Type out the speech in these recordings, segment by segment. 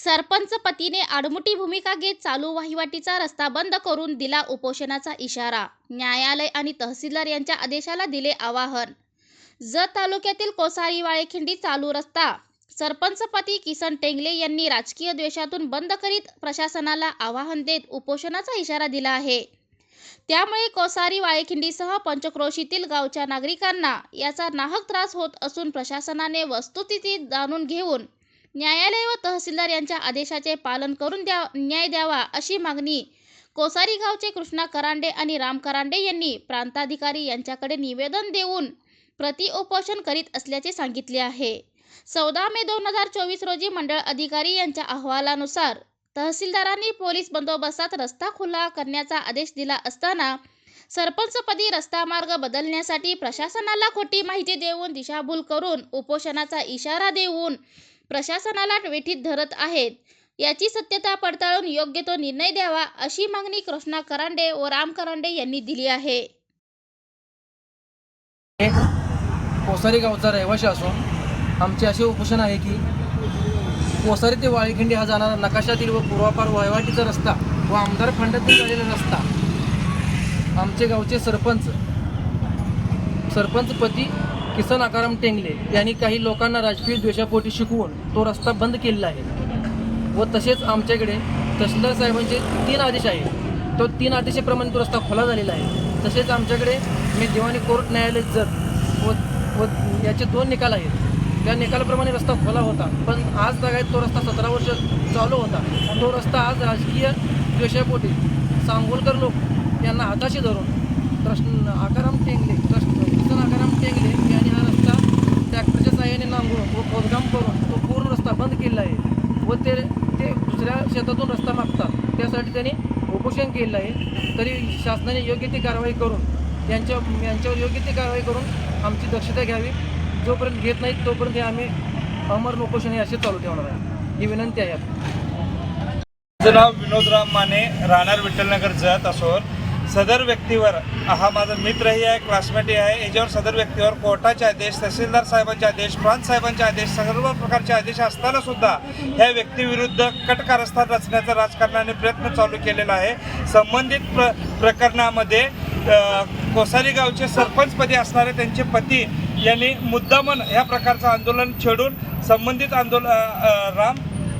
सरपंच पतीने आडमुठी भूमिका घेत चालू वहिवाटीचा रस्ता बंद करून दिला उपोषणाचा इशारा. न्यायालय आणि तहसीलदार यांच्या आदेशाला दिले आवाहन. जत तालुक्यातील कोसारी वाळेखिंडी चालू रस्ता. सरपंचपती किसन टेंगले यांनी राजकीय द्वेषातून बंद करीत प्रशासनाला आवाहन देत उपोषणाचा इशारा दिला आहे. त्यामुळे कोसारी वाळेखिंडीसह पंचक्रोशीतील गावच्या नागरिकांना याचा नाहक त्रास होत असून प्रशासनाने वस्तुस्थिती जाणून घेऊन न्यायालय व तहसीलदार यांच्या आदेशाचे पालन करून द्या न्याय द्यावा अशी मागणी कोसारी गावचे कृष्णा करांडे आणि राम करांडे यांनी प्रांताधिकारी यांच्याकडे निवेदन देऊन प्रति उपोषण करीत असल्याचे सांगितले आहे. चौदा मे दोन हजार चोवीस रोजी मंडळ अधिकारी यांच्या अहवालानुसार तहसीलदारांनी पोलीस बंदोबस्तात रस्ता खुला करण्याचा आदेश दिला असताना सरपंचपदी रस्ता मार्ग बदलण्यासाठी प्रशासनाला खोटी माहिती देऊन दिशाभूल करून उपोषणाचा इशारा देऊन प्रशासनाला वेठीत धरत आहेत. याची सत्यता पडताळून योग्य तो निर्णय द्यावा अशी मागणी कृष्णा करांडे व राम करांडे यांनी दिली आहे. कोसारी गावचा रहिवासी असून आमचे असे उपोषण आहे की कोसारी ते वाळीखिंडी हा जाणारा नकाशातील व पूर्वापार वहिवाटीचा रस्ता व आमदार फंडातील झालेला रस्ता. आमचे गावचे सरपंच सरपंच पती किसन आकाराम टेंगले यांनी काही लोकांना राजकीय द्वेषापोटी शिकवून तो रस्ता बंद केलेला आहे. व तसेच आमच्याकडे तहसीलदार साहेबांचे तीन आदेश आहेत. तो तीन आदेशाप्रमाणे तो रस्ता खुला झालेला आहे. तसेच आमच्याकडे मी दिवाणी कोर्ट न्यायालय जत व व याचे दोन निकाल आहेत. त्या निकालाप्रमाणे रस्ता खुला होता पण आज तागायत तो रस्ता सतरा वर्ष चालू होता. तो रस्ता आज राजकीय द्वेषापोटी सांगोलकर लोक यांना हाताशी धरून कृष्ण आकाराम टेंगले ट्रस्ट किसन आकाराम टेंगले यांनी नांगरून व खोदकाम करून तो पूर्ण रस्ता बंद केलेला आहे व ते ते दुसऱ्या शेतातून रस्ता मागतात. त्यासाठी त्यांनी उपोषण केलेलं आहे. तरी शासनाने योग्य ती कारवाई करून यांच्या यांच्यावर योग्य ती कारवाई करून आमची दक्षता घ्यावी. जोपर्यंत घेत नाहीत तोपर्यंत हे आम्ही अमर उपोषण हे असे चालू ठेवणार आहे. ही विनंती आहे माझं नाव विनोदराम माने राहणार विठ्ठलनगर जात असून सदर व्यक्तीवर हा माझा मित्रही आहे क्लासमेटही आहे याच्यावर सदर व्यक्तीवर कोर्टाचे आदेश तहसीलदार साहेबांचे आदेश प्रांत साहेबांचे आदेश सर्व प्रकारचे आदेश असताना सुद्धा ह्या व्यक्तीविरुद्ध कट कारस्थान रचण्याचा राजकारणाने प्रयत्न चालू केलेला आहे. संबंधित प्र प्रकरणामध्ये कोसारी गावचे सरपंचपदी असणारे त्यांचे पती यांनी मुद्दामन ह्या प्रकारचं आंदोलन छेडून संबंधित आंदोलन राम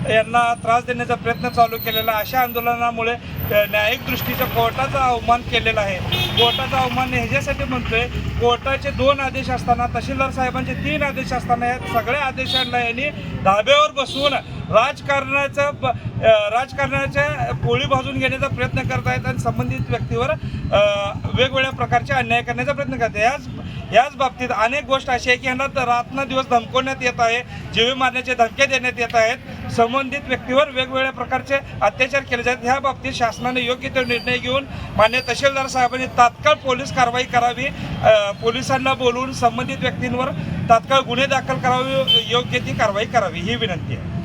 यांना त्रास देण्याचा प्रयत्न चालू केलेला अशा आंदोलनामुळे न्यायिक दृष्टीचा कोर्टाचा अवमान केलेला आहे. कोर्टाचा अवमान ह्याच्यासाठी म्हणतोय कोर्टाचे दोन आदेश असताना तहसीलदार साहेबांचे तीन आदेश असताना या सगळ्या आदेशांना यांनी धाब्यावर बसवून राजकारणाचं ब- राजकारणाच्या पोळी भाजून घेण्याचा प्रयत्न करत आहेत आणि संबंधित व्यक्तीवर वेगवेगळ्या प्रकारचे अन्याय करण्याचा प्रयत्न करत आहे याच याच बाबतीत अनेक गोष्ट अशी आहे की यांना रात्र दिवस धमकवण्यात येत आहे जीवे मारण्याचे धमके देण्यात येत आहेत. संबंधित व्यक्तीवर वेगवेगळ्या प्रकारचे अत्याचार केले जातात. ह्या बाबतीत शासनाने योग्य तो निर्णय घेऊन मान्य तहसीलदार साहेबांनी तात्काळ पोलीस कारवाई करावी. पोलिसांना बोलवून संबंधित व्यक्तींवर तात्काळ गुन्हे दाखल करावे. योग्य ती कारवाई करावी. ही विनंती आहे.